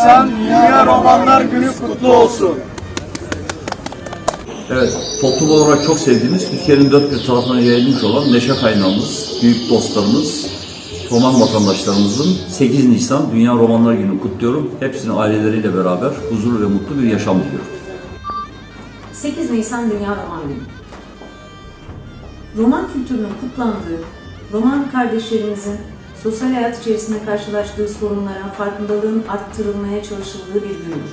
Nisan Dünya Romanlar Günü kutlu olsun. Evet, toplum olarak çok sevdiğimiz, Türkiye'nin dört bir tarafına yayılmış olan neşe kaynağımız, büyük dostlarımız, roman vatandaşlarımızın 8 Nisan Dünya Romanlar Günü kutluyorum. Hepsinin aileleriyle beraber huzurlu ve mutlu bir yaşam diliyorum. 8 Nisan Dünya Roman Günü. Roman kültürünün kutlandığı, roman kardeşlerimizin sosyal hayat içerisinde karşılaştığı sorunlara farkındalığın arttırılmaya çalışıldığı bir gündür.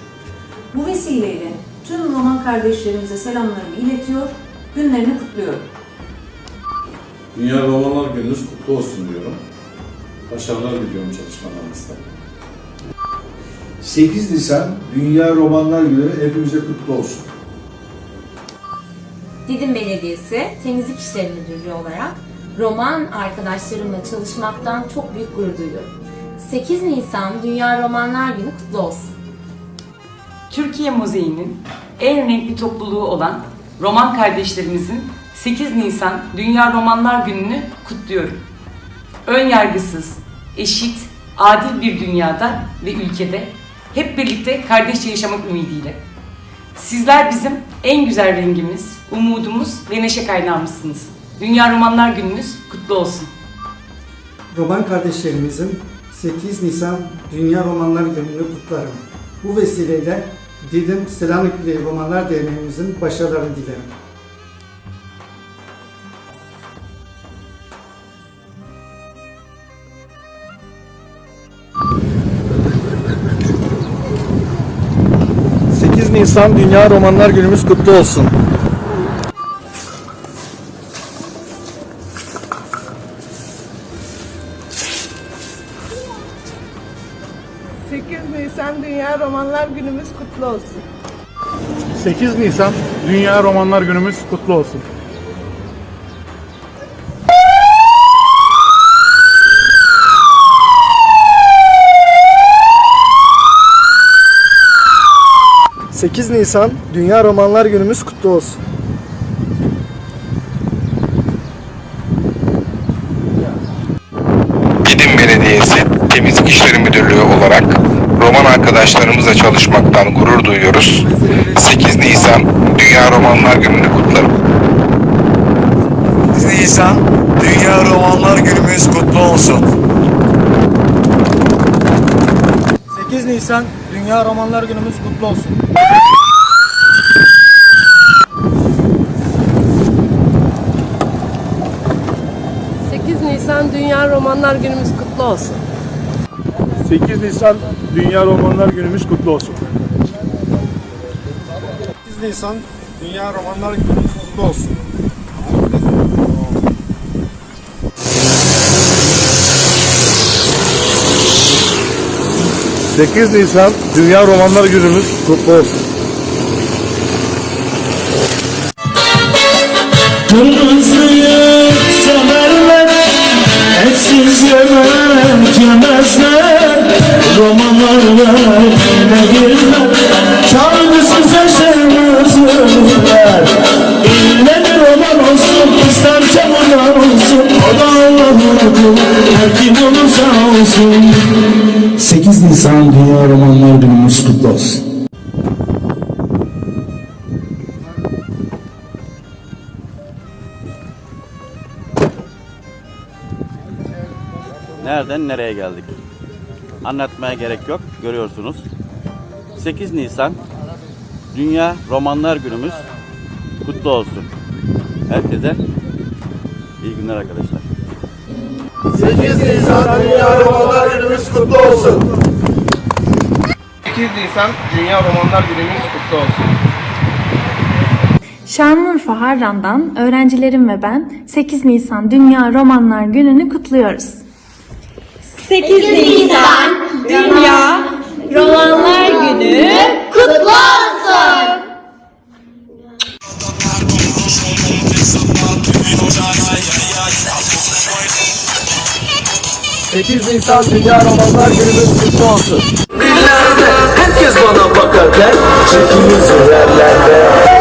Bu vesileyle tüm roman kardeşlerimize selamlarımı iletiyor, günlerini kutluyorum. Dünya Romanlar Gününüz kutlu olsun diyorum. Başarılar diliyorum çalışmalarınızda. 8 Nisan Dünya Romanlar Günü hepimize kutlu olsun. Didim Belediyesi Temizlik İşleri Müdürlüğü olarak roman arkadaşlarımla çalışmaktan çok büyük gurur duyuyorum. 8 Nisan Dünya Romanlar Günü kutlu olsun. Türkiye Mozaisi'nin en renkli topluluğu olan Roman kardeşlerimizin 8 Nisan Dünya Romanlar Günü'nü kutluyorum. Ön yargısız, eşit, adil bir dünyada ve ülkede hep birlikte kardeşçe yaşamak ümidiyle. Sizler bizim en güzel rengimiz, umudumuz ve neşe kaynağımızsınız. Dünya Romanlar Gününüz kutlu olsun. Roman kardeşlerimizin 8 Nisan Dünya Romanlar Günü'nü kutlarım. Bu vesileyle Didim Selanikli Romanlar Derneğimizin başarılarını dilerim. Nisan Dünya Romanlar Günümüz kutlu olsun. Romanlar Günümüz kutlu olsun. 8 Nisan Dünya Romanlar Günümüz kutlu olsun. Nisan Dünya Romanlar Günümüz kutlu olsun. Didim Belediyesi Temizlik İşleri Müdürlüğü olarak roman arkadaşlarımızla çalışmaktan gurur duyuyoruz. 8 Nisan Dünya Romanlar Günü'nü kutlarım. 8 Nisan Dünya Romanlar Günümüz kutlu olsun. 8 Nisan Dünya Romanlar Günümüz kutlu olsun. Nisan Dünya Romanlar Günümüz kutlu olsun. 8 Nisan Dünya Romanlar Günümüz kutlu olsun. 8 Nisan Dünya Romanlar Günümüz kutlu olsun. Sekiz Nisan Dünya Romanlar Günümüz kutlu olsun. Kırmızıyı severler Etsiz yemek yemezler Romanlarla ne girler Çalgısız yaşamazlar İlle bir roman olsun isterse bunlar olsun O da Allah'ın kim olursa olsun 8 Nisan Dünya Romanlar Günümüz kutlu olsun. Nereden nereye geldik? Anlatmaya gerek yok. Görüyorsunuz. 8 Nisan Dünya Romanlar Günümüz kutlu olsun. Herkese iyi günler arkadaşlar. 8 Nisan Dünya Romanlar Günümüz kutlu olsun. 8 Nisan Dünya Romanlar Günümüz kutlu olsun. Şanlıurfa Harran'dan öğrencilerim ve ben 8 Nisan Dünya Romanlar Günü'nü kutluyoruz. 8 Nisan Dünya Romanlar Günü kutlu olsun. Nisan Dünya Romanlar Günümüz kutlu olsun. Dillerde herkes bana bakarken çekimi sürerlerde.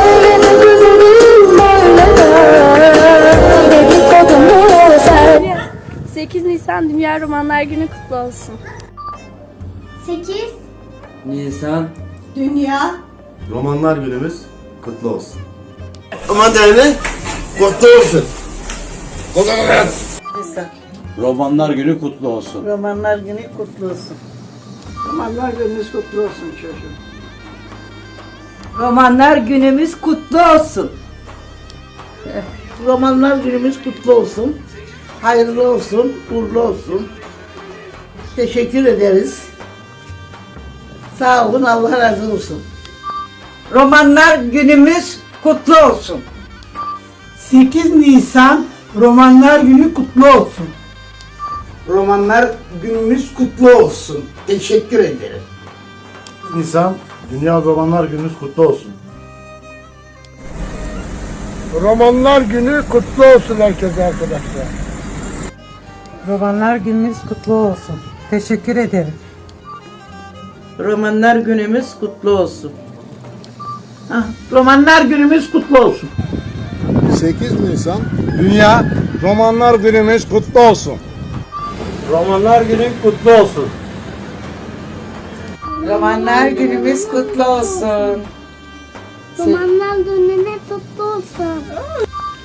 Nisan Dünya Romanlar Günü kutlu olsun. 8 Nisan Dünya Romanlar günümüz kutlu olsun. Roman derneği kutlu olsun. Romanlar günü kutlu olsun. Romanlar günü kutlu olsun. Romanlar günümüz kutlu olsun çocuğum. Romanlar günümüz kutlu olsun. Romanlar günümüz kutlu olsun. Hayırlı olsun, uğurlu olsun. Teşekkür ederiz. Sağ olun, Allah razı olsun. Romanlar günümüz kutlu olsun. 8 Nisan Romanlar Günü kutlu olsun. Romanlar günümüz kutlu olsun. Teşekkür ederim. Nisan Dünya Romanlar Gününüz kutlu olsun. Romanlar Günü kutlu olsun herkese arkadaşlar. Romanlar günümüz kutlu olsun. Teşekkür ederim. Romanlar günümüz kutlu olsun. Hah, romanlar günümüz kutlu olsun. 8 Nisan Dünya Romanlar Günümüz kutlu olsun. Romanlar günün kutlu olsun. Romanlar günümüz kutlu olsun. Romanlar gününe kutlu olsun.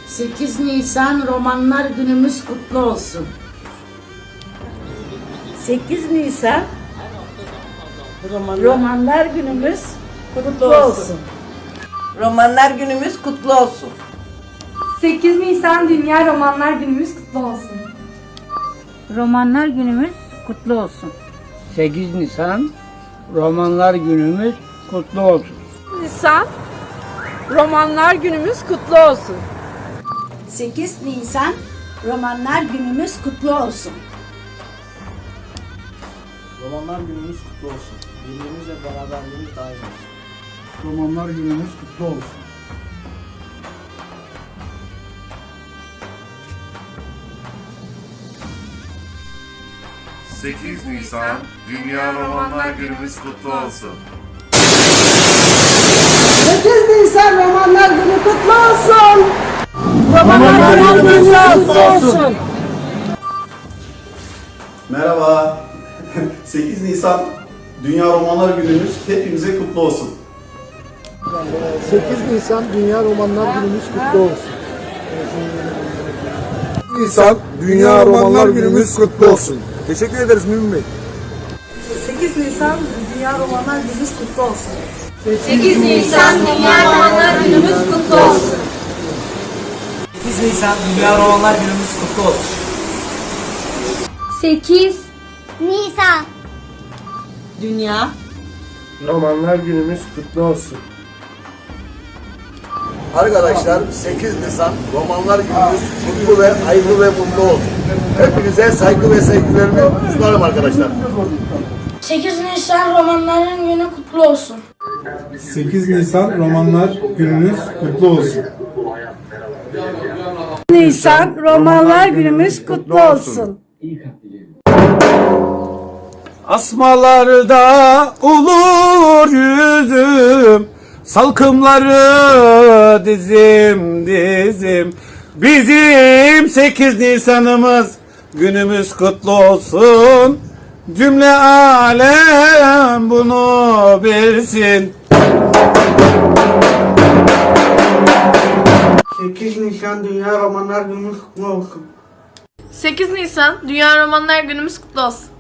8 Nisan Romanlar günümüz kutlu olsun. 8 Nisan Romanlar günümüz kutlu olsun. Romanlar günümüz kutlu olsun. 8 Nisan Dünya Romanlar Günümüz kutlu olsun. Romanlar günümüz kutlu olsun. 8 Nisan Romanlar günümüz kutlu olsun. Nisan Romanlar günümüz kutlu olsun. 8 Nisan Romanlar günümüz kutlu olsun. Romanlar günümüz kutlu olsun. Birliğimiz ve beraberliğimiz daim olsun. Romanlar Günümüz kutlu olsun. Nisan Dünya Romanlar Günümüz kutlu olsun. 8 Nisan Romanlar günü kutlu olsun. Romanlar günümüz kutlu olsun. Merhaba. 8 Nisan Dünya Romanlar Günümüz hepimize kutlu olsun. 8 Nisan Dünya Romanlar Günümüz kutlu olsun. Nisan Dünya Romanlar Günümüz kutlu olsun. Teşekkür ederiz Mümin Bey. 8 Nisan Dünya Romanlar günümüz kutlu olsun. 8 Nisan Dünya Romanlar Günümüz kutlu olsun. 8 Nisan Dünya Romanlar Günümüz kutlu olsun. 8 Nisan Dünya Romanlar Günümüz kutlu olsun. Arkadaşlar 8 Nisan Romanlar Günümüz mutlu ve hayırlı ve mutlu olsun. Hepinize saygı ve sevgilerimi sunarım arkadaşlar. 8 Nisan Romanların günü kutlu olsun. 8 Nisan Romanlar Günümüz kutlu olsun. Nisan Romanlar günümüz kutlu olsun. Asmalarda olur yüzüm Salkımları dizim dizim Bizim 8 Nisan'ımız Günümüz kutlu olsun Cümle alem bunu bilsin 8 Nisan Dünya Romanlar günümüz kutlu olsun. 8 Nisan Dünya Romanlar Günümüz kutlu olsun.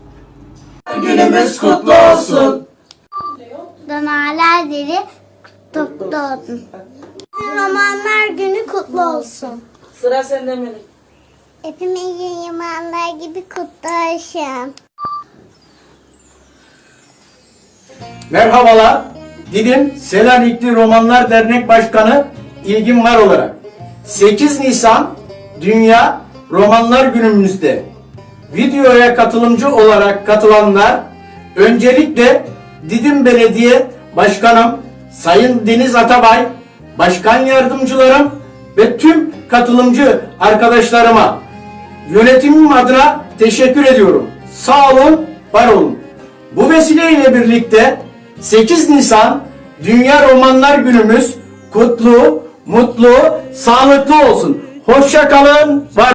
Günümüz kutlu olsun. Dönerler dili kutlu olsun. Romanlar günü kutlu olsun. Sıra sende Melek. Hepimizin romanlar gibi kutlu olsun. Merhabalar. Didim Selanikli Romanlar Dernek Başkanı İlgin Var olarak 8 Nisan Dünya Romanlar Günümüzde videoya katılımcı olarak katılanlar öncelikle Didim Belediye Başkanım Sayın Deniz Atabay, Başkan Yardımcılarım ve tüm katılımcı arkadaşlarıma yönetimim adına teşekkür ediyorum. Sağ olun, var olun. Bu vesileyle birlikte 8 Nisan Dünya Romanlar Günümüz kutlu, mutlu, sağlıklı olsun. Hoşça kalın, var